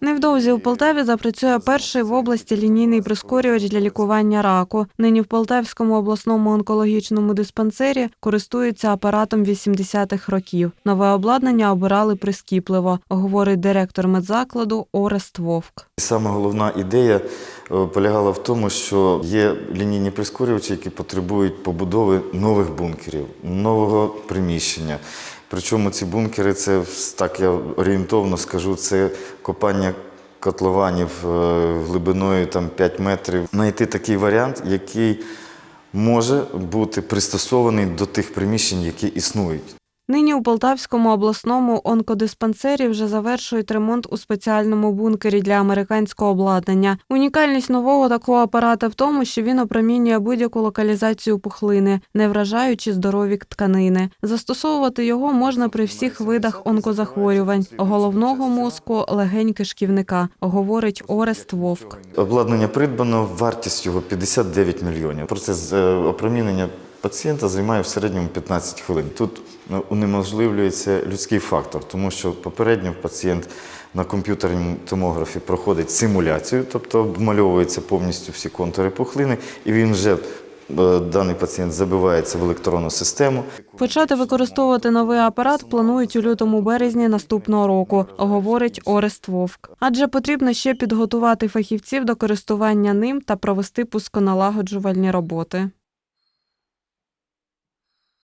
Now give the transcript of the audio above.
Невдовзі у Полтаві запрацює перший в області лінійний прискорювач для лікування раку. Нині в Полтавському обласному онкологічному диспансері користуються апаратом 80-х років. Нове обладнання обирали прискіпливо, говорить директор медзакладу Орест Вовк. Саме головна ідея полягала в тому, що є лінійні прискорювачі, які потребують побудови нових бункерів, нового приміщення. Причому ці бункери, це так я орієнтовно скажу, це копання котлованів е, глибиною там 5 метрів. Знайти такий варіант, який може бути пристосований до тих приміщень, які існують. Нині у Полтавському обласному онкодиспансері вже завершують ремонт у спеціальному бункері для американського обладнання. Унікальність нового такого апарата в тому, що він опромінює будь-яку локалізацію пухлини, не вражаючи здорові тканини. Застосовувати його можна при всіх видах онкозахворювань головного мозку, легень кишківника, говорить Орест Вовк. Обладнання придбано, вартість його 59 мільйонів. Процес е, опромінення пацієнта займає в середньому 15 хвилин. Тут ну, унеможливлюється людський фактор, тому що попередньо пацієнт на комп'ютерному томографі проходить симуляцію, тобто обмальовуються повністю всі контури пухлини, і він вже е, даний пацієнт забивається в електронну систему. Почати використовувати новий апарат планують у лютому-березні наступного року, говорить Орест Вовк. Адже потрібно ще підготувати фахівців до користування ним та провести пусконалагоджувальні роботи.